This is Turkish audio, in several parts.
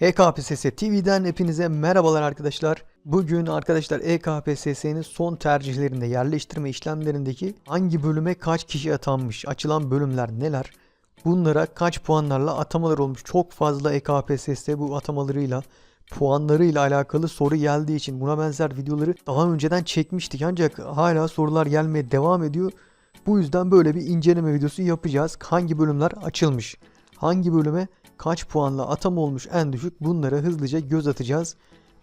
EKPSS TV'den hepinize merhabalar arkadaşlar. Bugün arkadaşlar EKPSS'nin son tercihlerinde yerleştirme işlemlerindeki hangi bölüme kaç kişi atanmış, açılan bölümler neler, bunlara kaç puanlarla atamalar olmuş. Çok fazla EKPSS bu atamalarıyla, puanlarıyla alakalı soru geldiği için buna benzer videoları daha önceden çekmiştik. Ancak hala sorular gelmeye devam ediyor. Bu yüzden böyle bir inceleme videosu yapacağız. Hangi bölümler açılmış? Hangi bölüme kaç puanla atama olmuş en düşük bunlara hızlıca göz atacağız.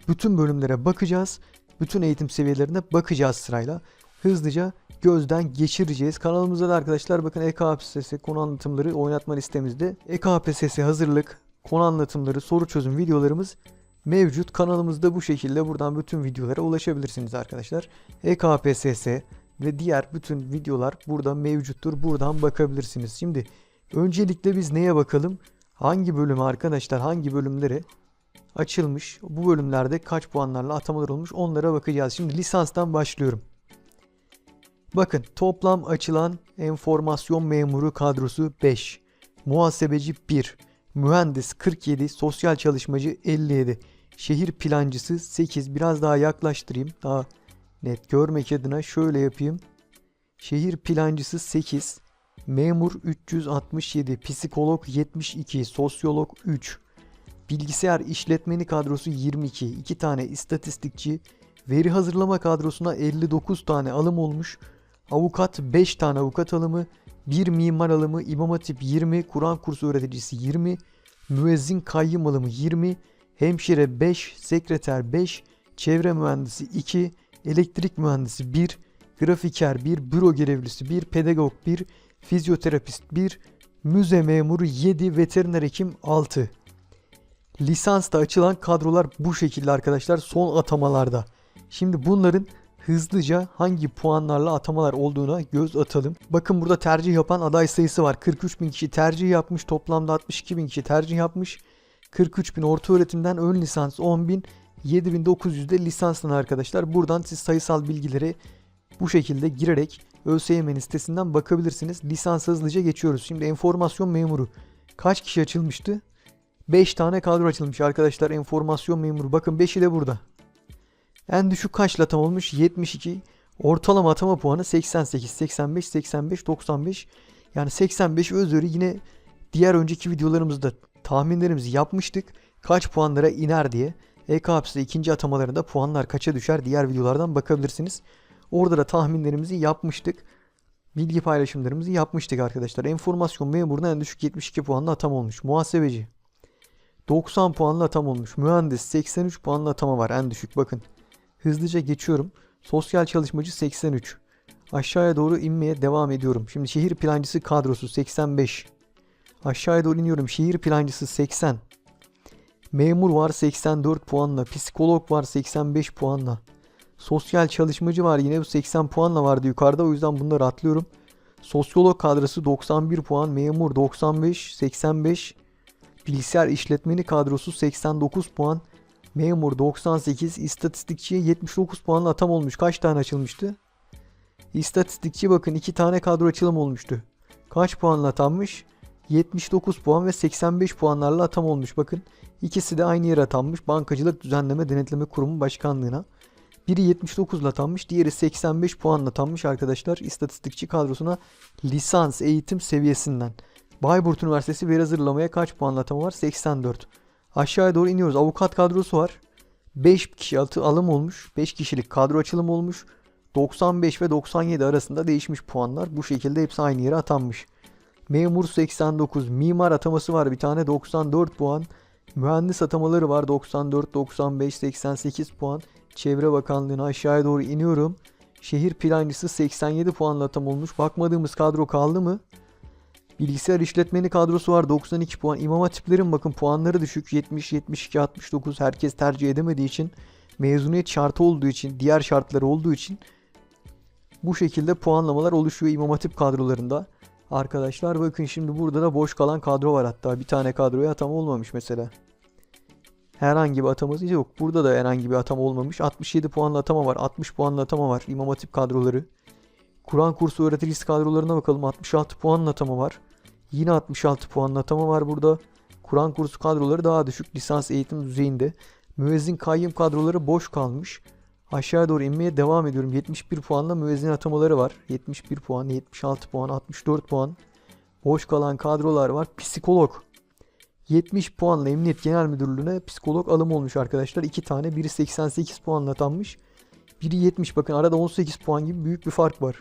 Bütün bölümlere bakacağız. Bütün eğitim seviyelerine bakacağız sırayla. Hızlıca gözden geçireceğiz. Kanalımızda da arkadaşlar bakın EKPSS konu anlatımları oynatma listemizde. EKPSS hazırlık, konu anlatımları, soru çözüm videolarımız mevcut. Kanalımızda bu şekilde buradan bütün videolara ulaşabilirsiniz arkadaşlar. EKPSS ve diğer bütün videolar burada mevcuttur. Buradan bakabilirsiniz. Şimdi öncelikle biz neye bakalım? Hangi bölüme arkadaşlar hangi bölümlere açılmış? Bu bölümlerde kaç puanlarla atamalar olmuş? Onlara bakacağız. Şimdi lisanstan başlıyorum. Bakın toplam açılan enformasyon memuru kadrosu 5. Muhasebeci 1. Mühendis 47. Sosyal çalışmacı 57. Şehir plancısı 8. Biraz daha yaklaştırayım. Daha net görmek adına şöyle yapayım. Şehir plancısı 8. Memur 367, psikolog 72, sosyolog 3, bilgisayar işletmeni kadrosu 22, 2 tane istatistikçi, veri hazırlama kadrosuna 59 tane alım olmuş, avukat 5 tane avukat alımı, 1 mimar alımı, imam hatip 20, Kur'an kursu öğreticisi 20, müezzin kayyım alımı 20, hemşire 5, sekreter 5, çevre mühendisi 2, elektrik mühendisi 1, grafiker 1, büro görevlisi 1, pedagog 1, fizyoterapist 1, müze memuru 7, veteriner hekim 6. Lisansta açılan kadrolar bu şekilde arkadaşlar son atamalarda. Şimdi bunların hızlıca hangi puanlarla atamalar olduğuna göz atalım. Bakın burada tercih yapan aday sayısı var. 43 bin kişi tercih yapmış. Toplamda 62 bin kişi tercih yapmış. 43 bin orta öğretimden ön lisans 10 bin 7900 de lisanstan arkadaşlar. Buradan siz sayısal bilgileri bu şekilde girerek ÖSYM'nin sitesinden bakabilirsiniz. Lisans hızlıca geçiyoruz. Şimdi enformasyon memuru kaç kişi açılmıştı? 5 tane kadro açılmış arkadaşlar enformasyon memuru. Bakın 5'i de burada. En düşük kaçla atama olmuş? 72. Ortalama atama puanı 88, 85, 85, 95. Yani 85 özürü yine diğer önceki videolarımızda tahminlerimizi yapmıştık. Kaç puanlara iner diye. EKPS'de ikinci atamalarında puanlar kaça düşer diğer videolardan bakabilirsiniz. Orada da tahminlerimizi yapmıştık. Bilgi paylaşımlarımızı yapmıştık arkadaşlar. Enformasyon memuruna en düşük 72 puanla atam olmuş. Muhasebeci 90 puanla atam olmuş. Mühendis 83 puanla atama var en düşük bakın. Hızlıca geçiyorum. Sosyal çalışmacı 83. Aşağıya doğru inmeye devam ediyorum. Şimdi şehir plancısı kadrosu 85. Aşağıya doğru iniyorum. Şehir plancısı 80. Memur var 84 puanla. Psikolog var 85 puanla. Sosyal çalışmacı var yine bu 80 puanla vardı yukarıda o yüzden bunları atlıyorum. Sosyolog kadrosu 91 puan, memur 95, 85, bilgisayar işletmeni kadrosu 89 puan, memur 98, istatistikçiye 79 puanla atam olmuş. Kaç tane açılmıştı? İstatistikçi bakın 2 tane kadro açılım olmuştu. Kaç puanla atanmış? 79 puan ve 85 puanlarla atam olmuş. Bakın ikisi de aynı yere atanmış. Bankacılık Düzenleme Denetleme Kurumu Başkanlığına. Biri 79 ile atanmış, diğeri 85 puanla atanmış arkadaşlar istatistikçi kadrosuna lisans eğitim seviyesinden. Bayburt Üniversitesi veri hazırlamaya kaç puanla atama var? 84. Aşağıya doğru iniyoruz. Avukat kadrosu var. 5 kişi atı alım olmuş. 5 kişilik kadro açılım olmuş. 95 ve 97 arasında değişmiş puanlar. Bu şekilde hepsi aynı yere atanmış. Memur 89. Mimar ataması var bir tane 94 puan. Mühendis atamaları var 94, 95, 88 puan. Çevre Bakanlığı'na aşağıya doğru iniyorum. Şehir plancısı 87 puanla atam olmuş. Bakmadığımız kadro kaldı mı? Bilgisayar işletmeni kadrosu var 92 puan. İmam hatiplerin bakın puanları düşük 70, 72, 69. Herkes tercih edemediği için mezuniyet şartı olduğu için diğer şartları olduğu için bu şekilde puanlamalar oluşuyor İmam Hatip kadrolarında. Arkadaşlar bakın şimdi burada da boş kalan kadro var hatta bir tane kadroya atama olmamış mesela. Herhangi bir ataması yok. Burada da herhangi bir atama olmamış. 67 puanlı atama var. 60 puanlı atama var. İmam Hatip kadroları. Kur'an kursu öğreticisi kadrolarına bakalım. 66 puanlı atama var. Yine 66 puanlı atama var burada. Kur'an kursu kadroları daha düşük lisans eğitim düzeyinde. Müezzin kayyım kadroları boş kalmış. Aşağıya doğru inmeye devam ediyorum. 71 puanla müezzin atamaları var. 71 puan, 76 puan, 64 puan. Boş kalan kadrolar var. Psikolog. 70 puanla Emniyet Genel Müdürlüğü'ne psikolog alım olmuş arkadaşlar. 2 tane. Biri 88 puanla atanmış. Biri 70. Bakın arada 18 puan gibi büyük bir fark var.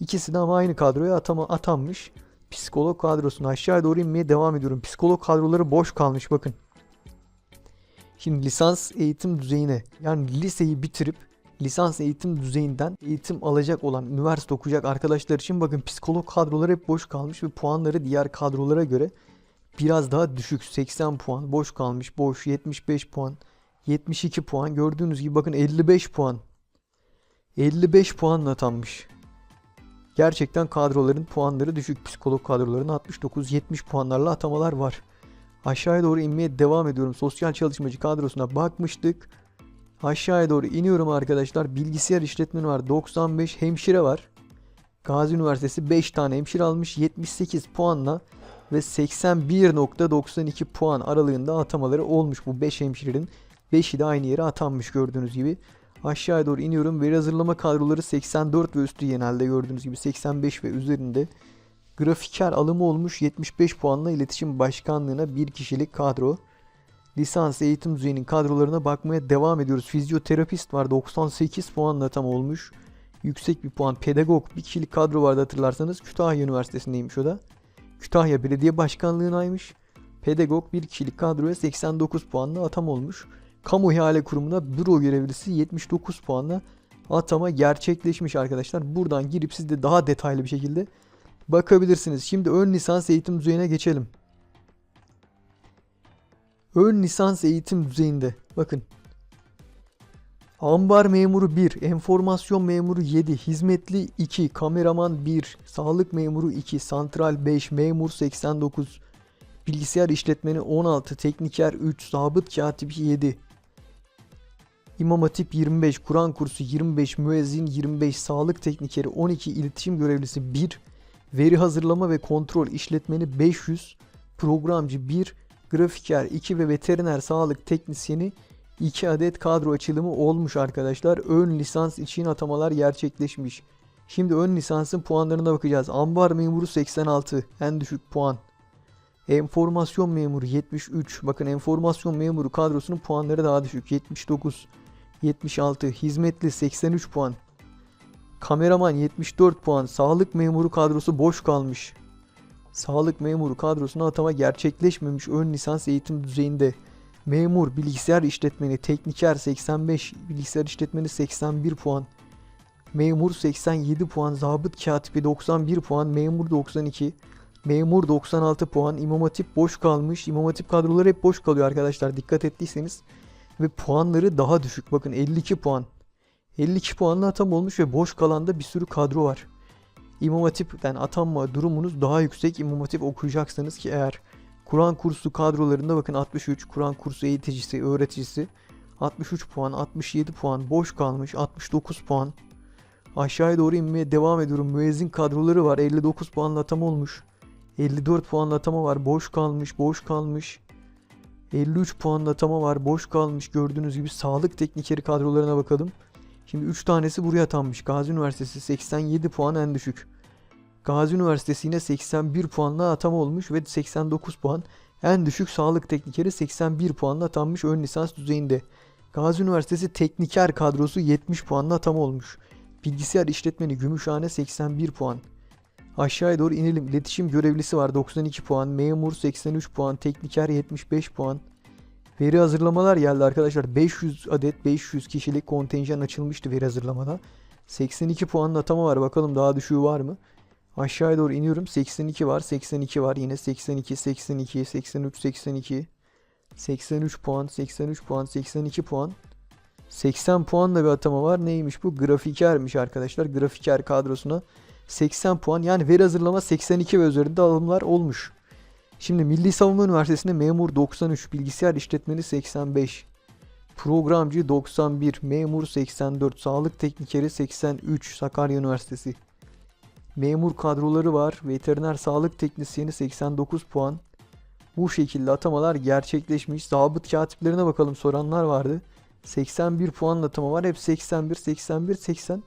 İkisi de ama aynı kadroya atama, atanmış. Psikolog kadrosuna aşağıya doğru inmeye devam ediyorum. Psikolog kadroları boş kalmış bakın. Şimdi lisans eğitim düzeyine yani liseyi bitirip lisans eğitim düzeyinden eğitim alacak olan üniversite okuyacak arkadaşlar için bakın psikolog kadroları hep boş kalmış ve puanları diğer kadrolara göre biraz daha düşük 80 puan boş kalmış boş 75 puan 72 puan gördüğünüz gibi bakın 55 puan 55 puanla atanmış. Gerçekten kadroların puanları düşük. Psikolog kadrolarının 69-70 puanlarla atamalar var. Aşağıya doğru inmeye devam ediyorum. Sosyal çalışmacı kadrosuna bakmıştık. Aşağıya doğru iniyorum arkadaşlar. Bilgisayar işletmeni var. 95 hemşire var. Gazi Üniversitesi 5 tane hemşire almış. 78 puanla ve 81.92 puan aralığında atamaları olmuş bu 5 hemşirenin. 5'i de aynı yere atanmış gördüğünüz gibi. Aşağıya doğru iniyorum. Veri hazırlama kadroları 84 ve üstü genelde gördüğünüz gibi 85 ve üzerinde. Grafiker alımı olmuş 75 puanla iletişim başkanlığına bir kişilik kadro. Lisans eğitim düzeyinin kadrolarına bakmaya devam ediyoruz. Fizyoterapist var 98 puanla tam olmuş. Yüksek bir puan. Pedagog bir kişilik kadro vardı hatırlarsanız. Kütahya Üniversitesi'ndeymiş o da. Kütahya Belediye Başkanlığı'naymış. Pedagog bir kişilik kadroya 89 puanla atam olmuş. Kamu ihale kurumuna büro görevlisi 79 puanla atama gerçekleşmiş arkadaşlar. Buradan girip siz de daha detaylı bir şekilde bakabilirsiniz. Şimdi ön lisans eğitim düzeyine geçelim. Ön lisans eğitim düzeyinde bakın. Ambar memuru 1, enformasyon memuru 7, hizmetli 2, kameraman 1, sağlık memuru 2, santral 5, memur 89, bilgisayar işletmeni 16, tekniker 3, zabıt katibi 7, İmam Hatip 25, Kur'an kursu 25, müezzin 25, sağlık teknikeri 12, iletişim görevlisi 1, veri hazırlama ve kontrol işletmeni 500, programcı 1, grafiker 2 ve veteriner sağlık teknisyeni 2 adet kadro açılımı olmuş arkadaşlar. Ön lisans için atamalar gerçekleşmiş. Şimdi ön lisansın puanlarına bakacağız. Ambar memuru 86 en düşük puan. Enformasyon memuru 73. Bakın enformasyon memuru kadrosunun puanları daha düşük. 79. 76. Hizmetli 83 puan. Kameraman 74 puan. Sağlık memuru kadrosu boş kalmış. Sağlık memuru kadrosuna atama gerçekleşmemiş ön lisans eğitim düzeyinde. Memur, bilgisayar işletmeni, tekniker 85, bilgisayar işletmeni 81 puan. Memur 87 puan, zabıt katibi 91 puan, memur 92, memur 96 puan, İmam Hatip boş kalmış. İmam Hatip kadroları hep boş kalıyor arkadaşlar dikkat ettiyseniz. Ve puanları daha düşük. Bakın 52 puan. 52 puanla atam olmuş ve boş kalanda bir sürü kadro var. İmam Hatip'ten atanma durumunuz daha yüksek. İmam Hatip okuyacaksınız ki eğer Kur'an kursu kadrolarında bakın 63 Kur'an kursu eğiticisi, öğreticisi 63 puan, 67 puan boş kalmış, 69 puan. Aşağıya doğru inmeye devam ediyorum. Müezzin kadroları var. 59 puanla atama olmuş. 54 puanla atama var. Boş kalmış, boş kalmış. 53 puanla atama var. Boş kalmış. Gördüğünüz gibi sağlık teknikeri kadrolarına bakalım. Şimdi 3 tanesi buraya atanmış. Gazi Üniversitesi 87 puan en düşük. Gazi Üniversitesi yine 81 puanla atama olmuş ve 89 puan. En düşük sağlık teknikeri 81 puanla atanmış ön lisans düzeyinde. Gazi Üniversitesi tekniker kadrosu 70 puanla atama olmuş. Bilgisayar işletmeni Gümüşhane 81 puan. Aşağıya doğru inelim. İletişim görevlisi var 92 puan. Memur 83 puan. Tekniker 75 puan. Veri hazırlamalar geldi arkadaşlar. 500 adet 500 kişilik kontenjan açılmıştı veri hazırlamada. 82 puanın atama var. Bakalım daha düşüğü var mı? Aşağıya doğru iniyorum. 82 var. 82 var. Yine 82, 82, 83, 82. 83 puan, 83 puan, 82 puan. 80 puanla bir atama var. Neymiş bu? Grafikermiş arkadaşlar. Grafiker kadrosuna 80 puan. Yani veri hazırlama 82 ve üzerinde alımlar olmuş. Şimdi Milli Savunma Üniversitesi'nde memur 93, bilgisayar işletmeni 85, programcı 91, memur 84, sağlık teknikeri 83, Sakarya Üniversitesi. Memur kadroları var. Veteriner sağlık teknisyeni 89 puan. Bu şekilde atamalar gerçekleşmiş. Zabıt katiplerine bakalım soranlar vardı. 81 puan atama var. Hep 81, 81, 80.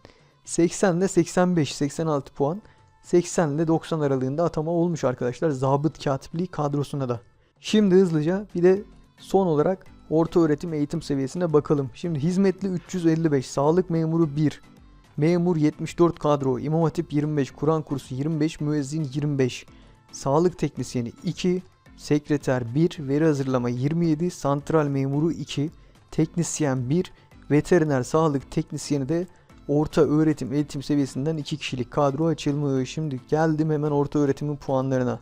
80 ile 85, 86 puan. 80 ile 90 aralığında atama olmuş arkadaşlar. Zabıt katipliği kadrosuna da. Şimdi hızlıca bir de son olarak orta öğretim eğitim seviyesine bakalım. Şimdi hizmetli 355, sağlık memuru 1, memur 74 kadro, imam hatip 25, Kur'an kursu 25, müezzin 25, sağlık teknisyeni 2, sekreter 1, veri hazırlama 27, santral memuru 2, teknisyen 1, veteriner sağlık teknisyeni de orta öğretim eğitim seviyesinden 2 kişilik kadro açılmış. Şimdi geldim hemen orta öğretimin puanlarına.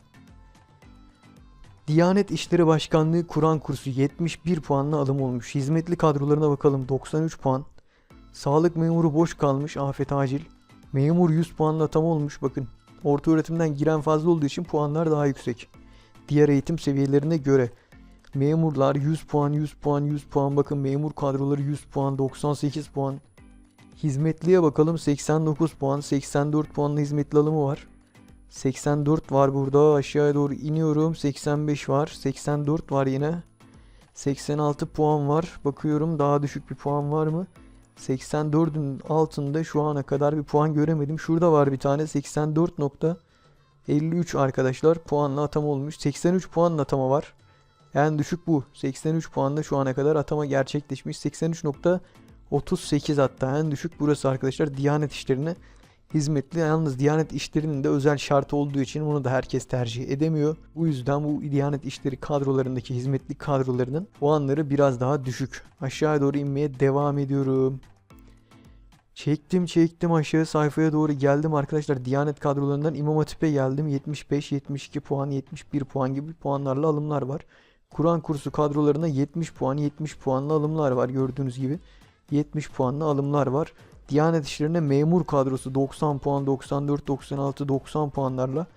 Diyanet İşleri Başkanlığı Kur'an kursu 71 puanla alım olmuş. Hizmetli kadrolarına bakalım 93 puan. Sağlık memuru boş kalmış afet acil. Memur 100 puanla atama olmuş bakın. Orta öğretimden giren fazla olduğu için puanlar daha yüksek. Diğer eğitim seviyelerine göre. Memurlar 100 puan 100 puan 100 puan bakın memur kadroları 100 puan 98 puan. Hizmetliye bakalım 89 puan 84 puanlı hizmetli alımı var. 84 var burada aşağıya doğru iniyorum 85 var 84 var yine 86 puan var bakıyorum daha düşük bir puan var mı 84'ün altında şu ana kadar bir puan göremedim. Şurada var bir tane 84.53 arkadaşlar puanla atama olmuş. 83 puanla atama var. En düşük bu. 83 puanla şu ana kadar atama gerçekleşmiş. 83.38 hatta en düşük burası arkadaşlar. Diyanet işlerine hizmetli. Yalnız Diyanet işlerinin de özel şartı olduğu için bunu da herkes tercih edemiyor. Bu yüzden bu Diyanet işleri kadrolarındaki hizmetli kadrolarının puanları biraz daha düşük. Aşağıya doğru inmeye devam ediyorum. Çektim çektim aşağı sayfaya doğru geldim arkadaşlar. Diyanet kadrolarından İmam Hatip'e geldim. 75, 72 puan, 71 puan gibi puanlarla alımlar var. Kur'an kursu kadrolarına 70 puan, 70 puanlı alımlar var gördüğünüz gibi. 70 puanlı alımlar var. Diyanet İşleri'ne memur kadrosu 90 puan, 94, 96, 90 puanlarla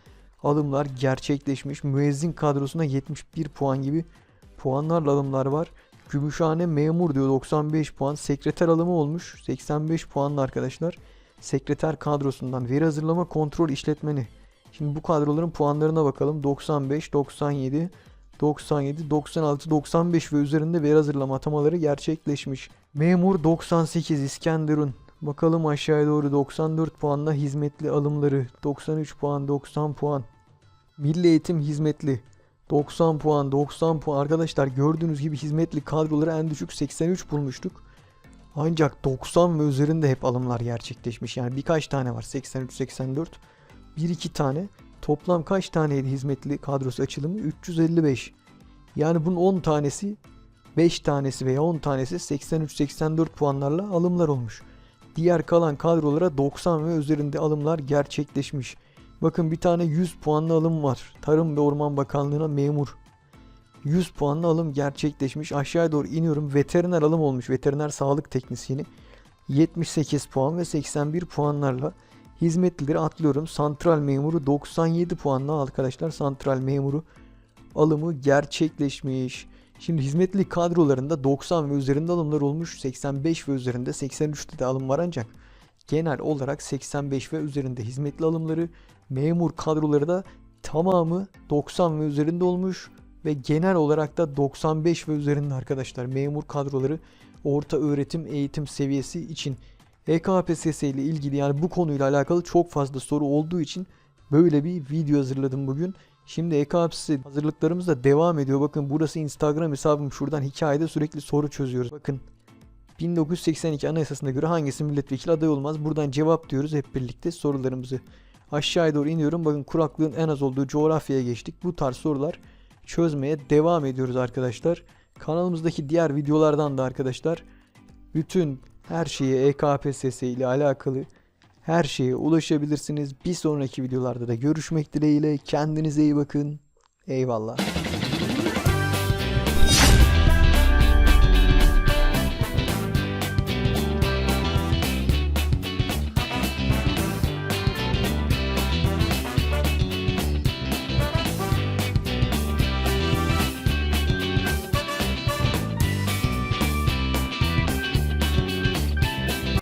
alımlar gerçekleşmiş. Müezzin kadrosuna 71 puan gibi puanlarla alımlar var. Gümüşhane memur diyor 95 puan. Sekreter alımı olmuş 85 puanlı arkadaşlar. Sekreter kadrosundan veri hazırlama kontrol işletmeni. Şimdi bu kadroların puanlarına bakalım. 95, 97, 97, 96, 95 ve üzerinde veri hazırlama atamaları gerçekleşmiş. Memur 98 İskenderun Bakalım aşağıya doğru 94 puanla hizmetli alımları. 93 puan, 90 puan. Milli Eğitim hizmetli. 90 puan, 90 puan. Arkadaşlar gördüğünüz gibi hizmetli kadroları en düşük 83 bulmuştuk. Ancak 90 ve üzerinde hep alımlar gerçekleşmiş. Yani birkaç tane var. 83, 84. 1-2 tane. Toplam kaç taneydi hizmetli kadrosu açılımı? 355. Yani bunun 10 tanesi 5 tanesi veya 10 tanesi 83-84 puanlarla alımlar olmuş. Diğer kalan kadrolara 90 ve üzerinde alımlar gerçekleşmiş. Bakın bir tane 100 puanlı alım var. Tarım ve Orman Bakanlığı'na memur. 100 puanlı alım gerçekleşmiş. Aşağıya doğru iniyorum. Veteriner alım olmuş. Veteriner sağlık teknisyeni. 78 puan ve 81 puanlarla hizmetlileri atlıyorum. Santral memuru 97 puanla arkadaşlar. Santral memuru alımı gerçekleşmiş. Şimdi hizmetli kadrolarında 90 ve üzerinde alımlar olmuş. 85 ve üzerinde 83'te de alım var ancak genel olarak 85 ve üzerinde hizmetli alımları memur kadroları da tamamı 90 ve üzerinde olmuş ve genel olarak da 95 ve üzerinde arkadaşlar memur kadroları orta öğretim eğitim seviyesi için EKPSS ile ilgili yani bu konuyla alakalı çok fazla soru olduğu için böyle bir video hazırladım bugün. Şimdi EKPSS hazırlıklarımız da devam ediyor. Bakın burası Instagram hesabım. Şuradan hikayede sürekli soru çözüyoruz. Bakın 1982 Anayasası'na göre hangisi milletvekili aday olmaz? Buradan cevap diyoruz hep birlikte sorularımızı. Aşağıya doğru iniyorum. Bakın kuraklığın en az olduğu coğrafyaya geçtik. Bu tarz sorular çözmeye devam ediyoruz arkadaşlar. Kanalımızdaki diğer videolardan da arkadaşlar bütün her şeye EKPSS ile alakalı her şeye ulaşabilirsiniz. Bir sonraki videolarda da görüşmek dileğiyle. Kendinize iyi bakın. Eyvallah.